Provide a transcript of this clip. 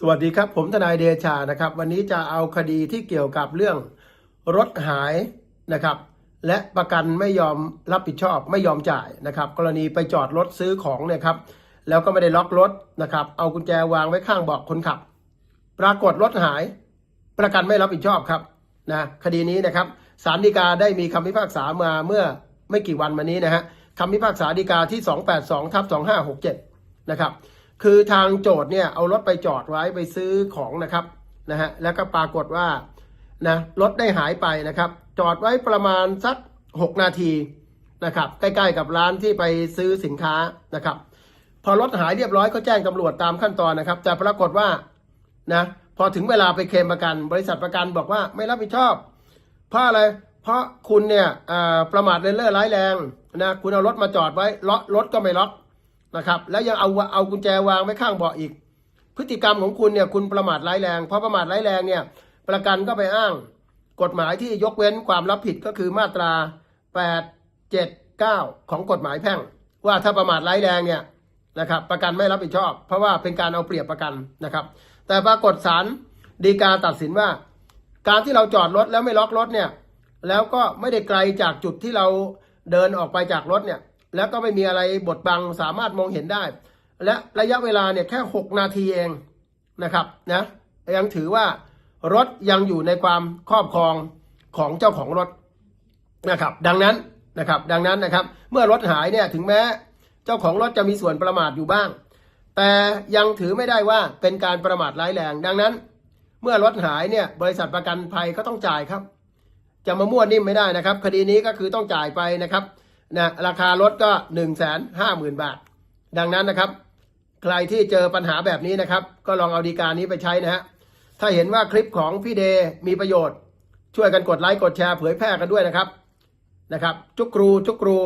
สวัสดีครับ ผมทนายเดชานะครับ วันนี้จะเอาคดีที่เกี่ยวกับเรื่องรถหายนะครับ และประกันไม่ยอมรับผิดชอบไม่ยอมจ่ายนะครับ กรณีไปจอดรถซื้อของเนี่ยครับ แล้วก็ไม่ได้ล็อกรถนะครับ เอากุญแจวางไว้ข้างเบาะคนขับ ปรากฏรถหาย ประกันไม่รับผิดชอบครับนะคดีนี้นะครับศาลฎีกาได้มีคำพิพากษามาเมื่อไม่กี่วันมานี้นะฮะคำพิพากษาฎีกาที่ 282ทับ2567 นะครับ คือทางโจทย์เนี่ยเอารถไปจอดไว้ไปซื้อของนะครับนะฮะแล้วก็ปรากฏว่านะรถได้หายไปนะครับ จอดไว้ประมาณสัก 6 นาทีนะครับใกล้ๆกับร้านที่ไปซื้อสินค้านะครับ พอรถหายเรียบร้อยก็แจ้งตำรวจตามขั้นตอนนะครับ แต่ปรากฏว่านะพอถึงเวลาไปเคลมประกัน บริษัทประกันบอกว่าไม่รับผิดชอบ เพราะอะไร เพราะคุณเนี่ยประมาทเลินเล่อร้ายแรงนะคุณเอารถมาจอดไว้ล็อกรถก็ไม่ล็อก นะครับ แล้วยังเอาเอากุญแจวางไว้ข้างเบาะอีก พฤติกรรมของคุณเนี่ยคุณประมาทร้ายแรง เพราะประมาทร้ายแรงเนี่ยประกันก็ไปอ้าง กฎหมายที่ยกเว้นความรับผิดก็คือมาตรา 8 7 9 ของกฎหมายแพ่ง ว่าถ้าประมาทร้ายแรงเนี่ยนะครับประกันไม่รับผิดชอบ เพราะว่าเป็นการเอาเปรียบประกันนะครับ แต่ปรากฏศาลฎีกาตัดสินว่า การที่เราจอดรถแล้วไม่ล็อกรถเนี่ยแล้วก็ไม่ได้ไกลจากจุดที่เราเดินออกไปจากรถเนี่ย แล้วก็ไม่มีอะไรบดบังสามารถมองเห็นได้ และระยะเวลาเนี่ยแค่ 6 นาทีเองนะครับนะยังถือว่ารถยังอยู่ในความครอบครองของเจ้าของรถนะครับ ดังนั้นนะครับดังนั้นนะครับ เมื่อรถหายเนี่ยถึงแม้เจ้าของรถจะมีส่วนประมาทอยู่บ้าง แต่ยังถือไม่ได้ว่าเป็นการประมาทร้ายแรง ดังนั้น เมื่อรถหายเนี่ยบริษัทประกันภัยก็ต้องจ่ายครับ จะมามั่วนิ่มไม่ได้นะครับ คดีนี้ก็คือต้องจ่ายไปนะครับ นะราคารถก็1นึ่งแสนห้าหมื่นบาท ดังนั้นนะครับ ใครที่เจอปัญหาแบบนี้นะครับ ก็ลองเอาดีการนี้ไปใช้นะฮะถ้าเห็นว่าคลิปของพี่เดมีประโยชน์ ช่วยกันกดไลค์กดแชร์เผยแพร่กันด้วยนะครับนะครับ จุกครูจุกครู